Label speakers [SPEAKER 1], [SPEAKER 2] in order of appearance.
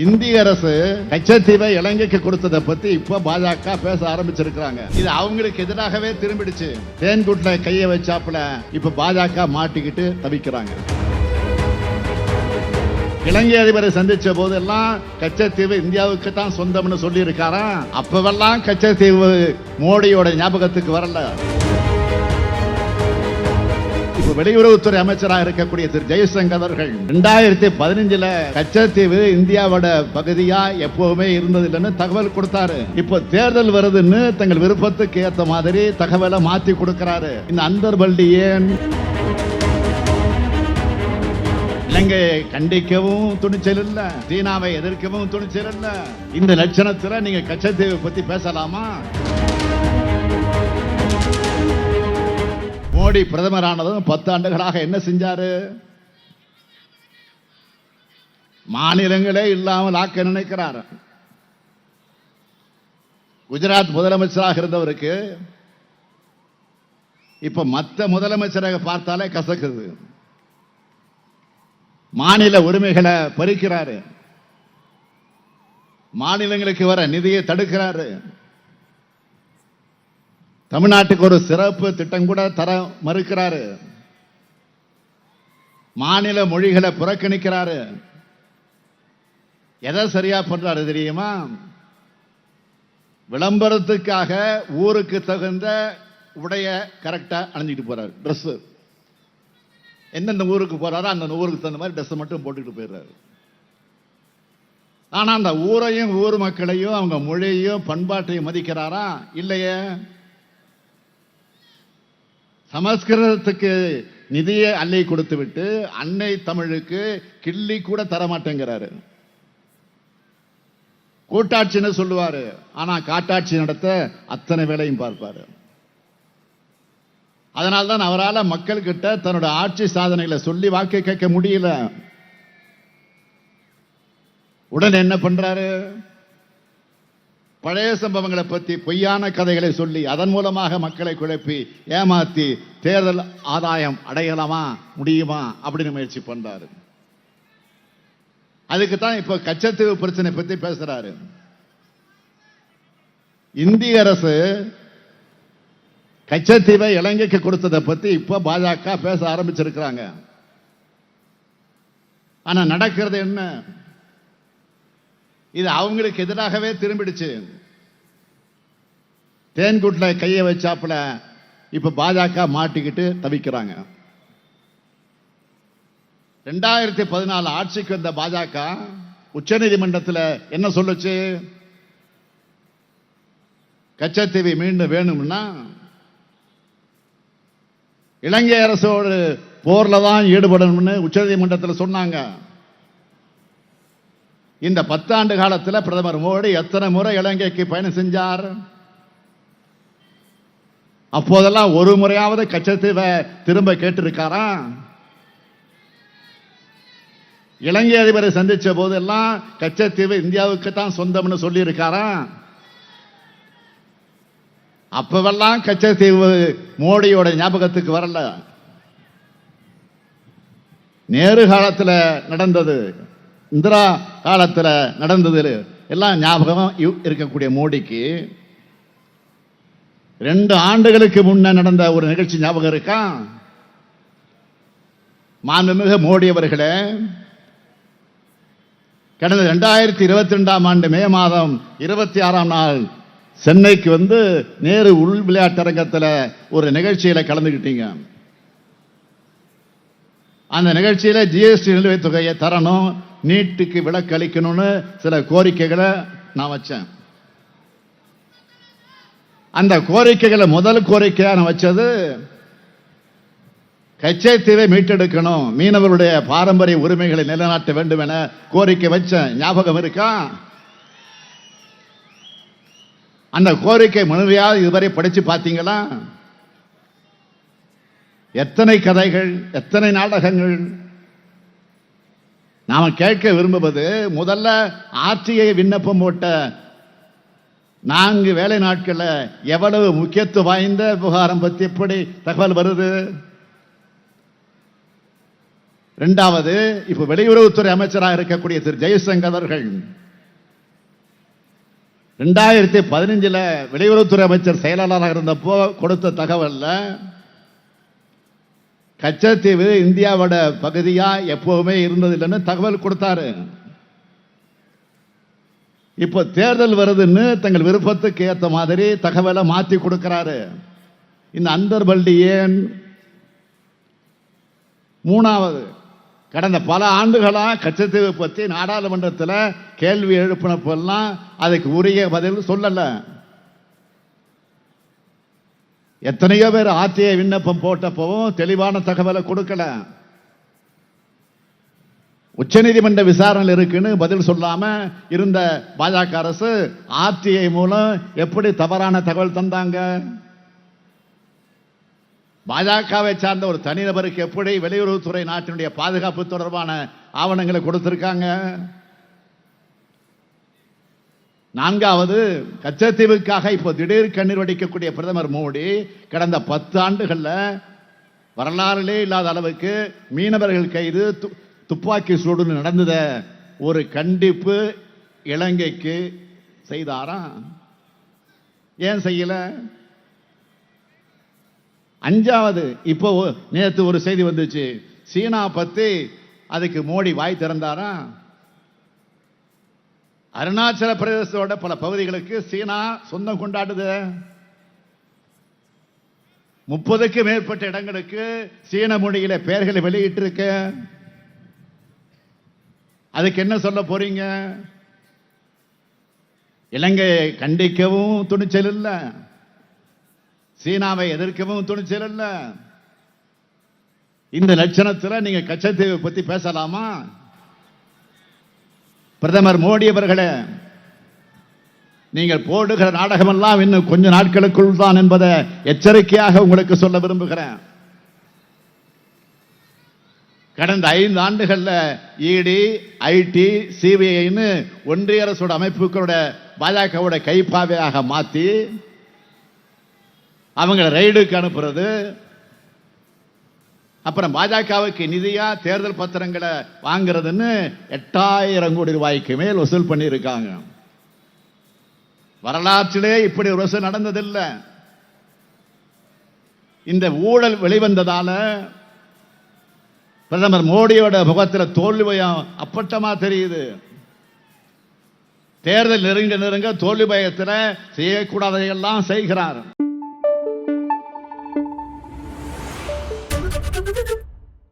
[SPEAKER 1] இந்திய அரசு கச்சத்தீவை இலங்கைக்கு கொடுத்ததை பத்தி இப்ப பாஜக பேச ஆரம்பிச்சிருக்கிறாங்க. இது அவங்களுக்கு எதிராகவே திரும்பிடுச்சு. தேன்கூட்ல கையை வச்சாப்புல இப்ப பாஜக மாட்டிக்கிட்டு தவிக்கிறாங்க. இலங்கை அதிபரை சந்திச்ச போதெல்லாம் கச்சத்தீவு இந்தியாவுக்கு தான் சொந்தம்னு சொல்லி இருக்காராம் அப்பவெல்லாம் கச்சத்தீவு மோடியோட ஞாபகத்துக்கு வரல. வெளியுறவுத்துறை அமைச்சராக இருக்கக்கூடிய திரு ஜெய்சங்கர் அவர்கள் ரெண்டாயிரத்தி பதினஞ்சுல கச்சத்தீவு இந்தியாவோட பகுதியா எப்பவுமே இருந்ததில்லைன்னு தகவல் கொடுத்தாரு. இப்போ தேர்தல் வருதுன்னு தங்கள் விருப்பத்துக்கு ஏத்த மாதிரி தகவலை மாத்தி கொடுக்கிறாரு. இந்த அன்பர் பள்ளி ஏன்? இலங்கையை கண்டிக்கவும் துணிச்சல் இல்ல. சீனாவை எதிர்க்கவும் துணிச்சல் இல்ல. இந்த லட்சணத்துல நீங்க கச்சத்தீவை பத்தி பேசலாமா? மோடி பிரதமரானதும் பத்து ஆண்டுகளாக என்ன செஞ்சாரு? மாநிலங்களே இல்லாமல் ஆக்க நினைக்கிறார். குஜராத் முதலமைச்சராக இருந்தவருக்கு இப்ப மற்ற முதலமைச்சராக பார்த்தாலே கசக்குது. மாநில உரிமைகளை பறிக்கிறாரு. மாநிலங்களுக்கு வர நிதியை தடுக்கிறாரு. தமிழ்நாட்டுக்கு ஒரு சிறப்பு திட்டம் கூட தர மறுக்கிறாரு. மாநில மொழிகளை புறக்கணிக்கிறாரு. எதை சரியா பண்றாரு தெரியுமா? விளம்பரத்துக்காக ஊருக்கு தகுந்த உடைய கரெக்டா அணிஞ்சிட்டு போறாரு ட்ரெஸ்ஸு எந்தெந்த ஊருக்கு போறாரோ அந்த ஊருக்கு தகுந்த மாதிரி ட்ரெஸ் மட்டும் போட்டுக்கிட்டு போயிடுறாரு. ஆனா அந்த ஊரையும் ஊர் மக்களையும் அவங்க மொழியையும் பண்பாட்டையும் மதிக்கிறாரா? இல்லையே. சமஸ்கிருதத்துக்கு நிதியை அள்ளி கொடுத்து விட்டு அன்னை தமிழுக்கு கிள்ளி கூட தர மாட்டேங்கிறாரு கூட்டாட்சின்னு சொல்லுவாரு. ஆனா காட்டாட்சி நடத்த அத்தனை வேலையும் பார்ப்பாரு. அதனால்தான் அவரால் மக்கள் கிட்ட தன்னோட ஆட்சி சாதனைகளை சொல்லி வாக்கு கேட்க முடியல. உடனே என்ன பண்றாரு? பழைய சம்பவங்களை பற்றி பொய்யான கதைகளை சொல்லி அதன் மூலமாக மக்களை குழப்பி ஏமாத்தி தேர்தல் ஆதாயம் அடையலாமா முடியுமா அப்படின்னு முயற்சி பண்ணுறாரு அதுக்கு தான் இப்போ கச்சத்தீவு பிரச்சனை பற்றி பேசுகிறாரு இந்திய அரசு கச்சத்தீவை இலங்கைக்கு கொடுத்ததை பற்றி இப்போ பாஜக பேச ஆரம்பிச்சிருக்கிறாங்க. ஆனால் நடக்கிறது என்ன? இது அவங்களுக்கு எதிராகவே திரும்பிடுச்சு. தேன்கூட்டில் கையை வச்சாப்புல இப்போ பாஜக மாட்டிக்கிட்டு தவிக்கிறாங்க. ரெண்டாயிரத்தி பதினாலு ஆட்சிக்கு வந்த பாஜக உச்சநீதிமன்றத்தில் என்ன சொல்லுச்சு? கச்சத்தீவை மீண்டும் வேணும்னா இலங்கை அரசோடு போரில் தான் ஈடுபடணும்னு உச்சநீதிமன்றத்தில் சொன்னாங்க. இந்த பத்தாண்டு காலத்தில் பிரதமர் மோடி எத்தனை முறை இலங்கைக்கு பயணம் செஞ்சார்? அப்போதெல்லாம் ஒரு முறையாவது கச்சத்தீவை திரும்ப கேட்டிருக்காரா? இலங்கை அதிபரை சந்திச்ச போதெல்லாம் கச்சத்தீவு இந்தியாவுக்கு தான் சொந்தம்னு சொல்லியிருக்காரா? அப்பவெல்லாம் கச்சத்தீவு மோடியோட ஞாபகத்துக்கு வரல. நேரு காலத்தில் நடந்தது. இந்திரா காலத்தில் நடந்தது எல்லாம் ஞாபகம் இருக்கக்கூடிய மோடிக்கு ரெண்டு ஆண்டுகளுக்கு முன்ன நடந்த ஒரு நிகழ்ச்சி ஞாபகம் இருக்கா? மாண்புமிகு மோடி அவர்களே கடந்த ரெண்டாயிரத்தி இருபத்தி ரெண்டாம் ஆண்டு மே மாதம் இருபத்தி ஆறாம் நாள் சென்னைக்கு வந்து நேரு உள் விளையாட்டரங்கத்தில் ஒரு நிகழ்ச்சியில் கலந்துக்கிட்டீங்க அந்த நிகழ்ச்சியில் ஜிஎஸ்டி நிலுவைத் தொகையை தரணும் நீட்டுக்கு விலக்கு அளிக்கணும்னு சில கோரிக்கைகளை நான் வச்சேன். அந்த கோரிக்கைகளை முதல் கோரிக்கையா நான் வச்சது கச்சைத்தீவை மீட்டெடுக்கணும் மீனவருடைய பாரம்பரிய உரிமைகளை நிலைநாட்ட வேண்டும் என கோரிக்கை வச்சேன். ஞாபகம் இருக்கா? அந்த கோரிக்கை முழுமையாக இதுவரை படிச்சு பார்த்தீங்களா? எத்தனை கதைகள் எத்தனை நாடகங்கள் நாம கேட்க விரும்புவது முதல்ல ஆட்சியை விண்ணப்பம் போட்ட நான்கு வேலை நாட்களில் எவ்வளவு முக்கியத்துவம் வாய்ந்த விவகாரம் பற்றி எப்படி தகவல் வருது? இரண்டாவது இப்ப வெளியுறவுத்துறை அமைச்சராக இருக்கக்கூடிய திரு ஜெயசங்கர் அவர்கள் ரெண்டாயிரத்தி பதினஞ்சில் வெளியுறவுத்துறை அமைச்சர் செயலாளராக இருந்தப்போ கொடுத்த தகவலில் கச்சத்தீவு இந்தியாவோட பகுதியா எப்பவுமே இருந்ததில்லைன்னு தகவல் கொடுத்தாரு. இப்போ தேர்தல் வருதுன்னு தங்கள் விருப்பத்துக்கு ஏற்ற மாதிரி தகவலை மாத்தி கொடுக்கிறாரு. இந்த அந்தர்பல்டி ஏன் மூணாவது கடந்த பல ஆண்டுகளா கச்சத்தீவு பற்றி நாடாளுமன்றத்தில் கேள்வி எழுப்பினப்பெல்லாம் அதுக்கு உரிய பதில் சொல்லலை. எத்தனையோ பேர் ஆத்திய விண்ணப்பம் போட்டப்பவும் தெளிவான தகவலை கொடுக்கல. உச்சநீதிமன்ற விசாரணை இருக்குன்னு பதில் சொல்லாம இருந்த பாஜக அரசு ஆர்டிஐ மூலம் எப்படி தவறான தகவல் தந்தாங்க? பாஜகவை சார்ந்த ஒரு தனிநபருக்கு எப்படி வெளியுறவுத்துறை நாட்டினுடைய பாதுகாப்பு தொடர்பான ஆவணங்களை கொடுத்திருக்காங்க? நான்காவது கச்சத்தீவுக்காக இப்போ திடீர் கண்ணீர் வடிக்கக்கூடிய பிரதமர் மோடி கடந்த பத்து ஆண்டுகளில் வரலாறிலே இல்லாத அளவுக்கு மீனவர்கள் கைது து- துப்பாக்கி சூடுன்னு நடந்தத ஒரு கண்டிப்பு இலங்கைக்கு செய்தாரா? ஏன் செய்யல? அஞ்சாவது இப்போ நேற்று ஒரு செய்தி வந்துச்சு. சீனா பத்தி அதுக்கு மோடி வாய் திறந்தாரா? அருணாச்சல பிரதேசத்தோட பல பகுதிகளுக்கு சீனா சொந்தம் கொண்டாடுது. முப்பதுக்கு மேற்பட்ட இடங்களுக்கு சீன மொழியில பெயர்களை வெளியிட்டு இருக்க அதுக்கு என்ன சொல்ல போறீங்க? இலங்கையை கண்டிக்கவும் துணிச்சல் இல்லை. சீனாவை எதிர்க்கவும் துணிச்சல் இல்லை. இந்த லட்சணத்தில் நீங்க கச்சத்தீவை பத்தி பேசலாமா? பிரதமர் மோடி அவர்களே நீங்கள் போடுகிற நாடகமெல்லாம் இன்னும் கொஞ்ச நாட்களுக்குள் தான் என்பதை எச்சரிக்கையாக உங்களுக்கு சொல்ல விரும்புகிறேன். கடந்த ஐந்து ஆண்டுகளில் இடி ஐடி சிபிஐன்னு ஒன்றிய அரசோட அமைப்புகளோட பாஜகவோட கைப்பாவையாக மாற்றி அவங்களை ரைடுக்கு அனுப்புறது அப்புறம் பாஜகவுக்கு நிதியாக தேர்தல் பத்திரங்களை வாங்குறதுன்னு எட்டாயிரம் கோடி ரூபாய்க்கு மேல் வசூல் பண்ணியிருக்காங்க. வரலாற்றிலே இப்படி ஒரு வசூல் நடந்ததில்லை. இந்த ஊழல் வெளிவந்ததால பிரதமர் மோடியோட முகத்தில் தோல்வி பயம் தெரியுது. தேர்தல் நெருங்க நெருங்க தோல்வி பயத்தில் செய்யக்கூடாதையெல்லாம் செய்கிறார்.